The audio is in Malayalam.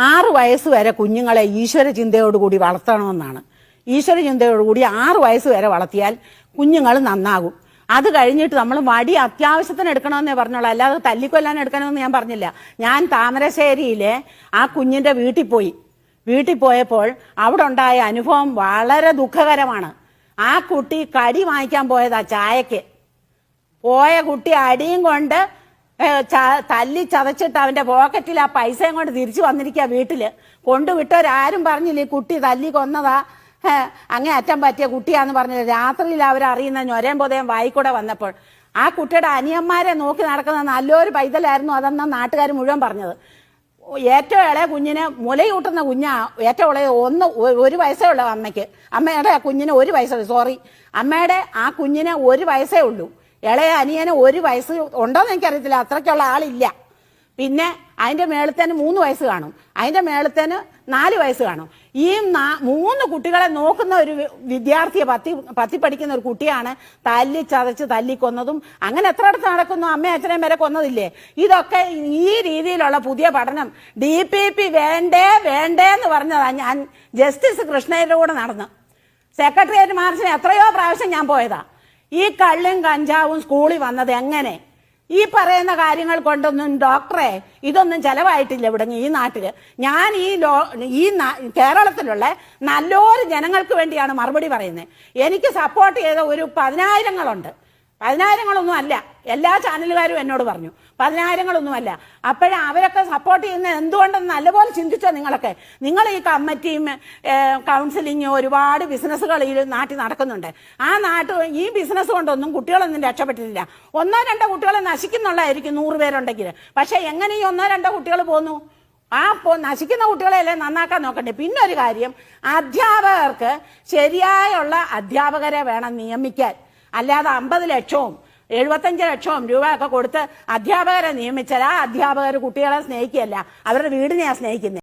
ആറ് വയസ്സ് വരെ കുഞ്ഞുങ്ങളെ ഈശ്വര ചിന്തയോടുകൂടി വളർത്തണമെന്നാണ്. ഈശ്വര ചിന്തയോടുകൂടി ആറ് വയസ്സ് വരെ വളർത്തിയാൽ കുഞ്ഞുങ്ങൾ നന്നാകും. അത് കഴിഞ്ഞിട്ട് നമ്മൾ വടി അത്യാവശ്യത്തിന് എടുക്കണമെന്നേ പറഞ്ഞോളൂ അല്ലാതെ തല്ലിക്കൊല്ലാൻ എടുക്കണമെന്ന് ഞാൻ പറഞ്ഞില്ല. ഞാൻ താമരശ്ശേരിയിലെ ആ കുഞ്ഞിന്റെ വീട്ടിൽ പോയി. വീട്ടിൽ പോയപ്പോൾ അവിടെ ഉണ്ടായ അനുഭവം വളരെ ദുഃഖകരമാണ്. ആ കുട്ടി കടി വാങ്ങിക്കാൻ പോയതാ ചായക്ക് പോയ കുട്ടി അടിയും കൊണ്ട് തല്ലി ചതച്ചിട്ട് അവന്റെ പോക്കറ്റിൽ ആ പൈസയും കൊണ്ട് തിരിച്ചു വന്നിരിക്കുക വീട്ടിൽ. കൊണ്ടുവിട്ടവരാരും പറഞ്ഞില്ല കുട്ടി തല്ലി കൊന്നതാ. അങ്ങനെ അങ്ങേ അറ്റം പറ്റിയ കുട്ടിയാന്ന് പറഞ്ഞില്ല. രാത്രിയിൽ അവരറിയുന്ന ഞൊരയും പൊതയും വായിക്കൂടെ വന്നപ്പോൾ. ആ കുട്ടിയുടെ അനിയന്മാരെ നോക്കി നടക്കുന്ന നല്ലൊരു പൈതലായിരുന്നു അതെന്ന നാട്ടുകാർ മുഴുവൻ പറഞ്ഞത്. ഏറ്റവും ഇളയ കുഞ്ഞിന് മുലയൂട്ടുന്ന കുഞ്ഞാ ഏറ്റവും ഇളയ ഒന്ന് ഒരു വയസ്സേ ഉള്ളൂ അമ്മയ്ക്ക്. അമ്മയുടെ കുഞ്ഞിന് ഒരു വയസ്സേ സോറി. അമ്മയുടെ ആ കുഞ്ഞിന് ഒരു വയസ്സേ ഉള്ളൂ. ഇളയ അനിയന് ഒരു വയസ്സ് ഉണ്ടോന്ന് എനിക്കറിയത്തില്ല. അത്രയ്ക്കുള്ള ആളില്ല. പിന്നെ അതിന്റെ മേളത്തേന് മൂന്ന് വയസ്സ് കാണും. അതിന്റെ മേളത്തേന് നാല് വയസ്സ് കാണും. ഈ മൂന്ന് കുട്ടികളെ നോക്കുന്ന ഒരു വിദ്യാർത്ഥിയെ പത്തി പത്തി പഠിക്കുന്ന ഒരു കുട്ടിയാണ് തല്ലി ചതച്ച് തല്ലിക്കൊന്നതും അങ്ങനെ എത്ര അടുത്ത് നടക്കുന്നു? അമ്മയും അച്ഛനെയും വരെ കൊന്നതില്ലേ? ഇതൊക്കെ ഈ രീതിയിലുള്ള പുതിയ പഠനം ഡി പി പി വേണ്ടേ വേണ്ടേ എന്ന് പറഞ്ഞതാ ഞാൻ ജസ്റ്റിസ് കൃഷ്ണയുടെ കൂടെ നടന്ന്. സെക്രട്ടേറിയറ്റ് മാർച്ചിന് എത്രയോ പ്രാവശ്യം ഞാൻ പോയതാ. ഈ കള്ളും കഞ്ചാവും സ്കൂളിൽ വന്നത് എങ്ങനെ? ഈ പറയുന്ന കാര്യങ്ങൾ കൊണ്ടൊന്നും ഡോക്ടറെ ഇതൊന്നും ചെലവായിട്ടില്ല ഇവിടെ ഈ നാട്ടിൽ. ഞാൻ ഈ ലോ ഈ കേരളത്തിലുള്ള നല്ലൊരു ജനങ്ങൾക്ക് വേണ്ടിയാണ് മറുപടി പറയുന്നത്. എനിക്ക് സപ്പോർട്ട് ചെയ്ത ഒരു പതിനായിരങ്ങളുണ്ട്. പതിനായിരങ്ങളൊന്നും അല്ല. എല്ലാ ചാനലുകാരും എന്നോട് പറഞ്ഞു. പതിനായിരങ്ങളൊന്നും അല്ല. അപ്പോഴേ അവരൊക്കെ സപ്പോർട്ട് ചെയ്യുന്ന എന്തുകൊണ്ടെന്ന് നല്ലപോലെ ചിന്തിച്ചോ നിങ്ങളൊക്കെ? നിങ്ങൾ ഈ കമ്മിറ്റിയും കൗൺസിലിങ്ങും ഒരുപാട് ബിസിനസ്സുകൾ ഈ നാട്ടിൽ നടക്കുന്നുണ്ട്. ആ നാട്ട് ഈ ബിസിനസ് കൊണ്ടൊന്നും കുട്ടികളൊന്നും രക്ഷപ്പെട്ടിട്ടില്ല. ഒന്നോ രണ്ടോ കുട്ടികളെ നശിക്കുന്നുള്ളതായിരിക്കും നൂറ് പേരുണ്ടെങ്കിൽ. പക്ഷെ എങ്ങനെ ഈ ഒന്നോ രണ്ടോ കുട്ടികൾ പോന്നു? ആ പോ നശിക്കുന്ന കുട്ടികളെല്ലാം നന്നാക്കാൻ നോക്കണ്ടേ? പിന്നെ ഒരു കാര്യം അധ്യാപകർക്ക് ശരിയായുള്ള അധ്യാപകരെ വേണം നിയമിക്കാൻ. അല്ലാതെ അമ്പത് ലക്ഷവും എഴുപത്തഞ്ച് ലക്ഷവും രൂപ ഒക്കെ കൊടുത്ത് അധ്യാപകരെ നിയമിച്ചാൽ ആ അധ്യാപകർ കുട്ടികളെ സ്നേഹിക്കുകയല്ല. അവരുടെ വീടിനെയാണ് സ്നേഹിക്കുന്നത്